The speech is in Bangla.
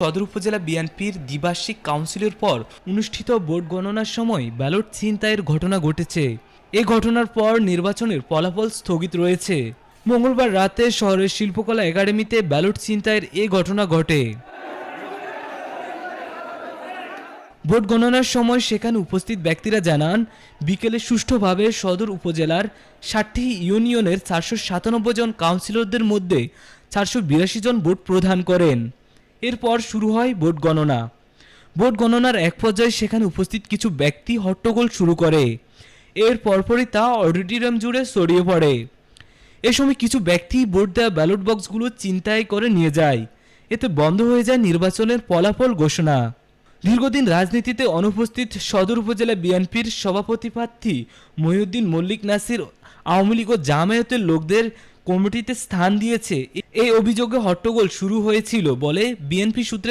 সদর উপজেলা বিএনপির দ্বিবার্ষিক কাউন্সিলের পর অনুষ্ঠিত ভোট গণনার সময় ব্যালট ছিনতাইয়ের ঘটনা ঘটেছে। এ ঘটনার পর নির্বাচনের ফলাফল স্থগিত রয়েছে। মঙ্গলবার রাতে শহরের শিল্পকলা একাডেমিতে ব্যালট ছিনতাইয়ের এ ঘটনা ঘটে। ভোট গণনার সময় সেখানে উপস্থিত ব্যক্তিরা জানান, বিকেলে সুষ্ঠুভাবে সদর উপজেলার ষাটটি ইউনিয়নের চারশো সাতানব্বই জন কাউন্সিলরদের মধ্যে চারশো বিরাশি জন ভোট প্রদান করেন। এরপর শুরু হয় ভোট গণনা। ভোট গণনার এক পর্যায়ে সেখানে উপস্থিত কিছু ব্যক্তি হট্টগোল শুরু করে। এর পরপরই তা অডিটোরিয়াম জুড়ে ছড়িয়ে পড়ে। এ সময় কিছু ব্যক্তি ভোট দেওয়া ব্যালট বক্সগুলো চিন্তায় করে নিয়ে যায়। এতে বন্ধ হয়ে যায় নির্বাচনের ফলাফল ঘোষণা। দীর্ঘদিন রাজনীতিতে অনুপস্থিত সদর উপজেলা বিএনপির সভাপতি প্রার্থী মহিউদ্দিন মল্লিক নাসির আওয়ামী লীগ ও জামায়াতের লোকদের কমিটিতে স্থান দিয়েছে। এই অভিযোগে হট্টগোল শুরু হয়েছিল বলে বিএনপি সূত্রে